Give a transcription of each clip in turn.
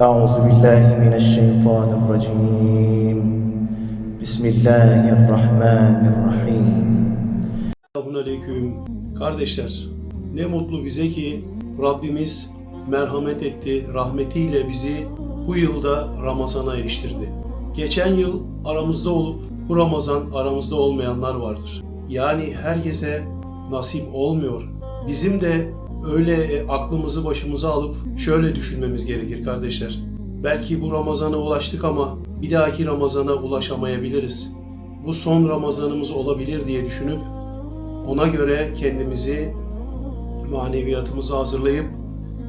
أعوذ بالله من الشيطان الرجيم بسم الله الرحمن الرحيم Selamun Aleyküm. Kardeşler, ne mutlu bize ki Rabbimiz merhamet etti, rahmetiyle bizi bu yılda Ramazan'a eriştirdi. Geçen yıl aramızda olup bu Ramazan aramızda olmayanlar vardır. Yani herkese nasip olmuyor. Bizim de öyle e, aklımızı başımıza alıp şöyle düşünmemiz gerekir kardeşler. Belki bu Ramazan'a ulaştık ama bir dahaki Ramazan'a ulaşamayabiliriz. Bu son Ramazanımız olabilir diye düşünüp ona göre kendimizi maneviyatımızı hazırlayıp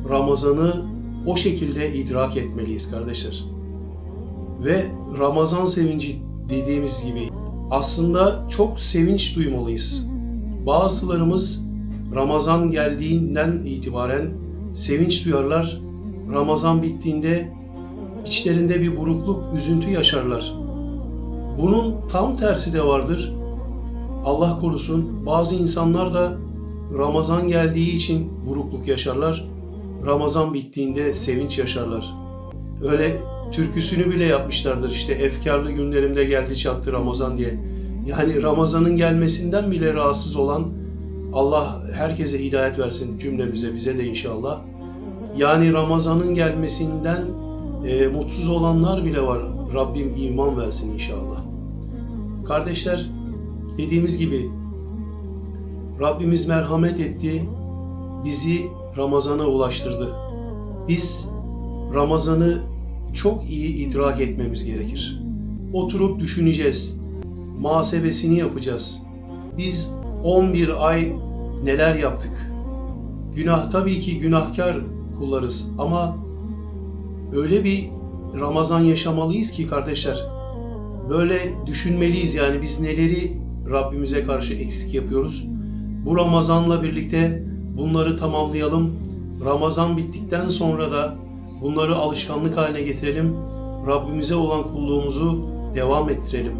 Ramazan'ı o şekilde idrak etmeliyiz kardeşler. Ve Ramazan sevinci dediğimiz gibi aslında çok sevinç duymalıyız. Bazılarımız Ramazan geldiğinden itibaren sevinç duyarlar. Ramazan bittiğinde içlerinde bir burukluk, üzüntü yaşarlar. Bunun tam tersi de vardır. Allah korusun bazı insanlar da Ramazan geldiği için burukluk yaşarlar. Ramazan bittiğinde sevinç yaşarlar. Öyle türküsünü bile yapmışlardır işte efkarlı günlerimde geldi çattı Ramazan diye. Yani Ramazan'ın gelmesinden bile rahatsız olan Allah herkese hidayet versin cümlemize bize de inşallah. Yani Ramazan'ın gelmesinden e, mutsuz olanlar bile var. Rabbim iman versin inşallah. Kardeşler dediğimiz gibi Rabbimiz merhamet etti, bizi Ramazan'a ulaştırdı. Biz Ramazan'ı çok iyi idrak etmemiz gerekir. Oturup düşüneceğiz, muhasebesini yapacağız. Biz 11 ay neler yaptık? Günah tabii ki günahkar kullarız ama öyle bir Ramazan yaşamalıyız ki kardeşler. Böyle düşünmeliyiz yani biz neleri Rabbimize karşı eksik yapıyoruz. Bu Ramazan'la birlikte bunları tamamlayalım. Ramazan bittikten sonra da bunları alışkanlık haline getirelim. Rabbimize olan kulluğumuzu devam ettirelim.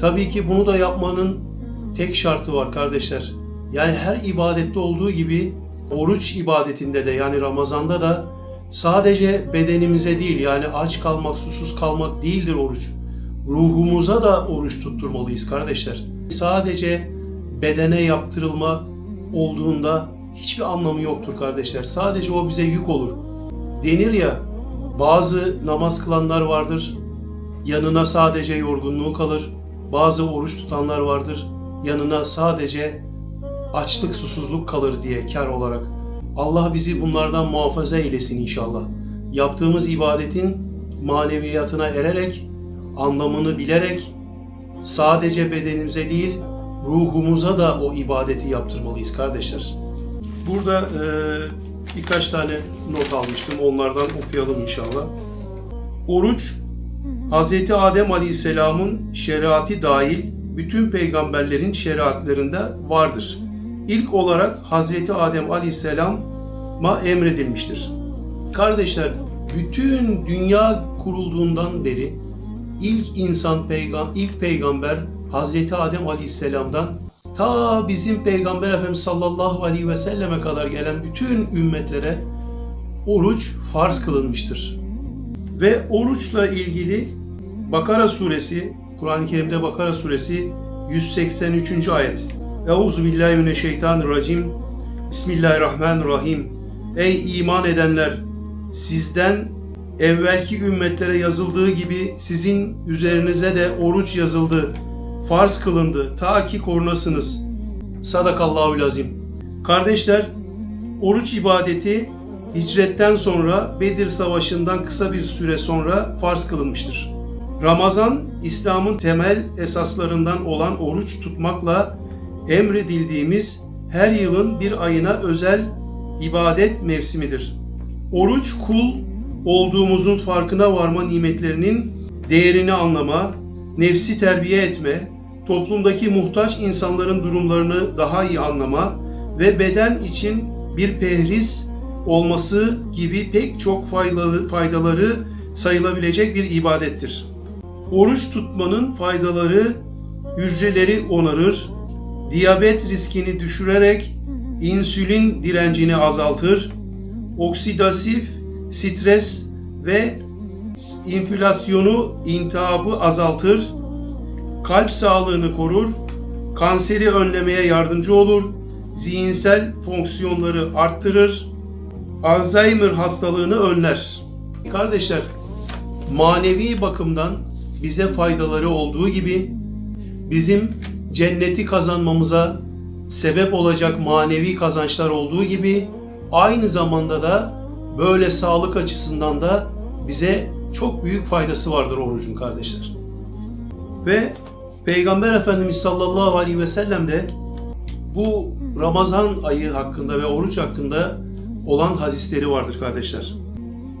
Tabii ki bunu da yapmanın tek şartı var kardeşler. Yani her ibadette olduğu gibi oruç ibadetinde de yani Ramazan'da da sadece bedenimize değil yani aç kalmak, susuz kalmak değildir oruç. Ruhumuza da oruç tutturmalıyız kardeşler. Sadece bedene yaptırılma olduğunda hiçbir anlamı yoktur kardeşler. Sadece o bize yük olur. Denir ya bazı namaz kılanlar vardır. Yanına sadece yorgunluğu kalır. Bazı oruç tutanlar vardır. Yanına sadece açlık, susuzluk kalır diye kar olarak. Allah bizi bunlardan muhafaza eylesin inşallah. Yaptığımız ibadetin maneviyatına ererek, anlamını bilerek sadece bedenimize değil, ruhumuza da o ibadeti yaptırmalıyız kardeşler. Burada e, birkaç tane not almıştım. Onlardan okuyalım inşallah. Oruç, Hz. Adem Aleyhisselam'ın şeriatı dahil bütün peygamberlerin şeriatlarında vardır. İlk olarak Hz. Adem Aleyhisselam'a emredilmiştir. Kardeşler, bütün dünya kurulduğundan beri ilk insan peygam ilk peygamber Hazreti Adem Aleyhisselam'dan ta bizim peygamber Efendimiz sallallahu aleyhi ve selleme kadar gelen bütün ümmetlere oruç farz kılınmıştır. Ve oruçla ilgili Bakara suresi, Kur'an-ı Kerim'de Bakara suresi 183. ayet. Euzu billahi mineşşeytanirracim. Bismillahirrahmanirrahim. Ey iman edenler! Sizden evvelki ümmetlere yazıldığı gibi sizin üzerinize de oruç yazıldı, farz kılındı ta ki korunasınız. Sadakallahu lazim. Kardeşler, oruç ibadeti hicretten sonra Bedir Savaşı'ndan kısa bir süre sonra farz kılınmıştır. Ramazan, İslam'ın temel esaslarından olan oruç tutmakla emredildiğimiz her yılın bir ayına özel ibadet mevsimidir. Oruç kul olduğumuzun farkına varma nimetlerinin değerini anlama, nefsi terbiye etme, toplumdaki muhtaç insanların durumlarını daha iyi anlama ve beden için bir pehriz olması gibi pek çok faydaları sayılabilecek bir ibadettir. Oruç tutmanın faydaları hücreleri onarır, diyabet riskini düşürerek insülin direncini azaltır, oksidasif stres ve enflasyonu, intihabı azaltır, kalp sağlığını korur, kanseri önlemeye yardımcı olur, zihinsel fonksiyonları arttırır, Alzheimer hastalığını önler. Kardeşler, manevi bakımdan bize faydaları olduğu gibi bizim cenneti kazanmamıza sebep olacak manevi kazançlar olduğu gibi aynı zamanda da böyle sağlık açısından da bize çok büyük faydası vardır orucun kardeşler. Ve Peygamber Efendimiz sallallahu aleyhi ve sellem de bu Ramazan ayı hakkında ve oruç hakkında olan hadisleri vardır kardeşler.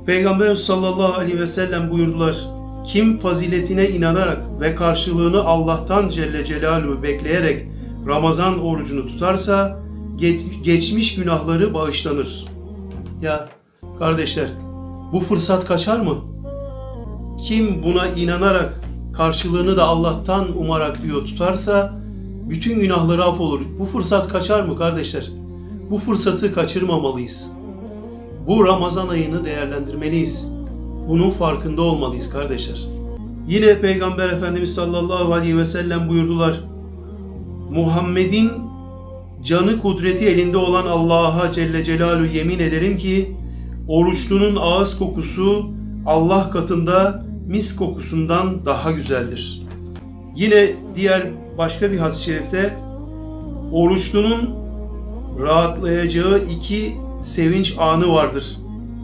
Peygamber sallallahu aleyhi ve sellem buyurdular. Kim faziletine inanarak ve karşılığını Allah'tan Celle Celaluhu bekleyerek Ramazan orucunu tutarsa geç- geçmiş günahları bağışlanır. Ya kardeşler bu fırsat kaçar mı? Kim buna inanarak karşılığını da Allah'tan umarak diyor tutarsa bütün günahları af olur. Bu fırsat kaçar mı kardeşler? Bu fırsatı kaçırmamalıyız. Bu Ramazan ayını değerlendirmeliyiz. Bunun farkında olmalıyız kardeşler. Yine Peygamber Efendimiz sallallahu aleyhi ve sellem buyurdular. Muhammed'in canı kudreti elinde olan Allah'a Celle Celaluhu yemin ederim ki oruçlunun ağız kokusu Allah katında mis kokusundan daha güzeldir. Yine diğer başka bir hadis-i şerifte oruçlunun rahatlayacağı iki sevinç anı vardır.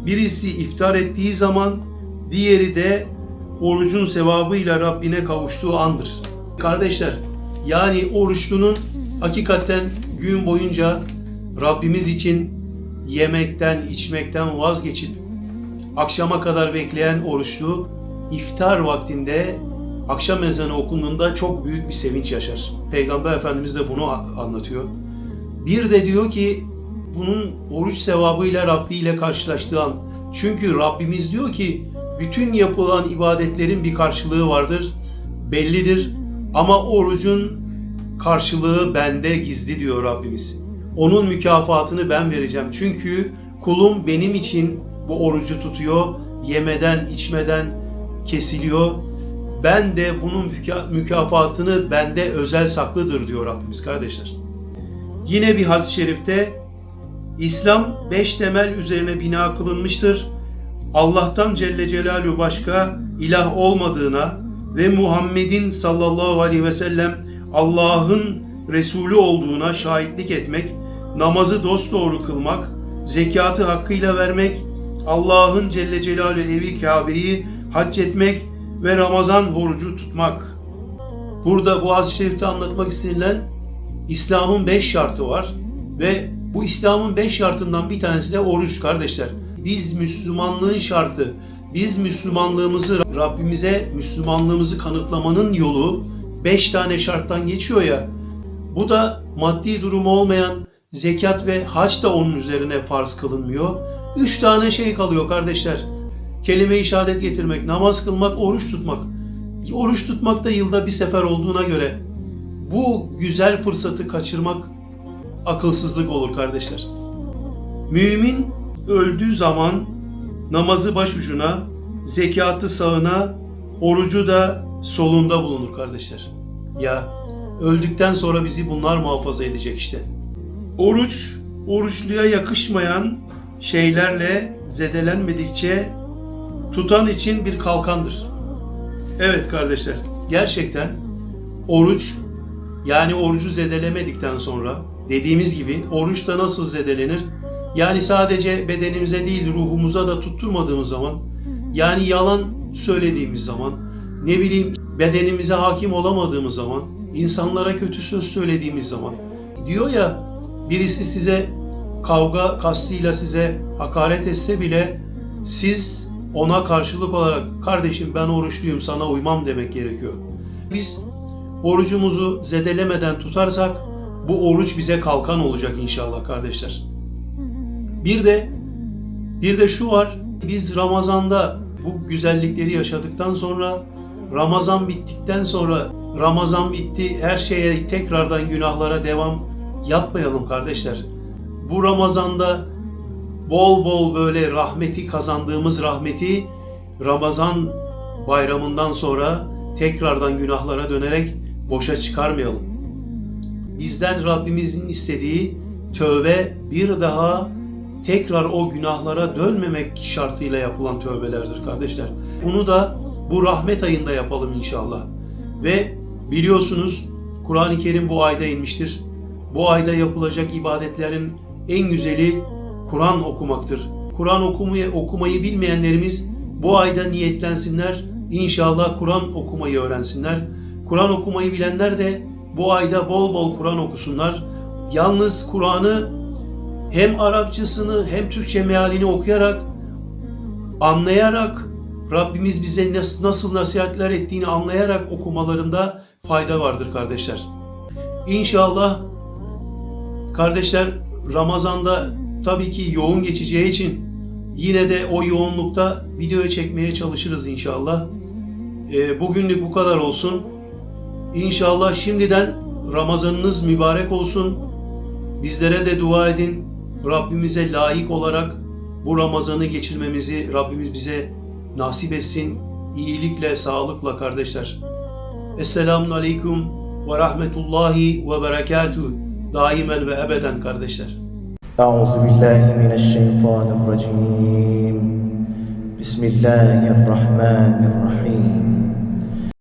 Birisi iftar ettiği zaman, diğeri de orucun sevabıyla Rabbine kavuştuğu andır. Kardeşler, yani oruçlunun hakikaten gün boyunca Rabbimiz için yemekten, içmekten vazgeçip akşama kadar bekleyen oruçlu iftar vaktinde akşam ezanı okunduğunda çok büyük bir sevinç yaşar. Peygamber Efendimiz de bunu anlatıyor. Bir de diyor ki bunun oruç sevabıyla Rabbi ile karşılaştığı an. Çünkü Rabbimiz diyor ki bütün yapılan ibadetlerin bir karşılığı vardır, bellidir. Ama orucun karşılığı bende gizli diyor Rabbimiz. Onun mükafatını ben vereceğim. Çünkü kulum benim için bu orucu tutuyor, yemeden, içmeden kesiliyor. Ben de bunun müka- mükafatını bende özel saklıdır diyor Rabbimiz kardeşler. Yine bir hadis-i şerifte İslam beş temel üzerine bina kılınmıştır. Allah'tan Celle Celaluhu başka ilah olmadığına ve Muhammed'in sallallahu aleyhi ve sellem Allah'ın Resulü olduğuna şahitlik etmek, namazı dosdoğru kılmak, zekatı hakkıyla vermek, Allah'ın Celle Celaluhu evi Kabe'yi hac etmek ve Ramazan orucu tutmak. Burada bu hadis-i şerifte anlatmak istenilen İslam'ın beş şartı var ve bu İslam'ın beş şartından bir tanesi de oruç kardeşler. Biz Müslümanlığın şartı, biz Müslümanlığımızı Rabbimize Müslümanlığımızı kanıtlamanın yolu beş tane şarttan geçiyor ya. Bu da maddi durumu olmayan zekat ve hac da onun üzerine farz kılınmıyor. Üç tane şey kalıyor kardeşler. Kelime-i şehadet getirmek, namaz kılmak, oruç tutmak. Oruç tutmak da yılda bir sefer olduğuna göre bu güzel fırsatı kaçırmak akılsızlık olur kardeşler. Mümin öldüğü zaman namazı başucuna, zekatı sağına, orucu da solunda bulunur kardeşler. Ya öldükten sonra bizi bunlar muhafaza edecek işte. Oruç, oruçluya yakışmayan şeylerle zedelenmedikçe tutan için bir kalkandır. Evet kardeşler, gerçekten oruç yani orucu zedelemedikten sonra dediğimiz gibi oruç da nasıl zedelenir? Yani sadece bedenimize değil ruhumuza da tutturmadığımız zaman yani yalan söylediğimiz zaman ne bileyim bedenimize hakim olamadığımız zaman insanlara kötü söz söylediğimiz zaman diyor ya birisi size kavga kastıyla size hakaret etse bile siz ona karşılık olarak kardeşim ben oruçluyum sana uymam demek gerekiyor. Biz orucumuzu zedelemeden tutarsak bu oruç bize kalkan olacak inşallah kardeşler. Bir de bir de şu var. Biz Ramazan'da bu güzellikleri yaşadıktan sonra Ramazan bittikten sonra Ramazan bitti her şeye tekrardan günahlara devam yapmayalım kardeşler. Bu Ramazan'da bol bol böyle rahmeti kazandığımız rahmeti Ramazan bayramından sonra tekrardan günahlara dönerek boşa çıkarmayalım. Bizden Rabbimizin istediği tövbe bir daha tekrar o günahlara dönmemek şartıyla yapılan tövbelerdir kardeşler. Bunu da bu rahmet ayında yapalım inşallah. Ve biliyorsunuz Kur'an-ı Kerim bu ayda inmiştir. Bu ayda yapılacak ibadetlerin en güzeli Kur'an okumaktır. Kur'an okumayı, okumayı bilmeyenlerimiz bu ayda niyetlensinler. İnşallah Kur'an okumayı öğrensinler. Kur'an okumayı bilenler de bu ayda bol bol Kur'an okusunlar. Yalnız Kur'an'ı hem Arapçasını hem Türkçe mealini okuyarak, anlayarak, Rabbimiz bize nas- nasıl nasihatler ettiğini anlayarak okumalarında fayda vardır kardeşler. İnşallah kardeşler Ramazan'da tabii ki yoğun geçeceği için yine de o yoğunlukta video çekmeye çalışırız inşallah. Ee, bugünlük bu kadar olsun. İnşallah şimdiden Ramazanınız mübarek olsun. Bizlere de dua edin. Rabbimize layık olarak bu Ramazan'ı geçirmemizi Rabbimiz bize nasip etsin. İyilikle, sağlıkla kardeşler. Esselamun Aleyküm ve Rahmetullahi ve Berekatuhu daimen ve ebeden kardeşler. Euzu billahi mineşşeytanirracim. Bismillahirrahmanirrahim.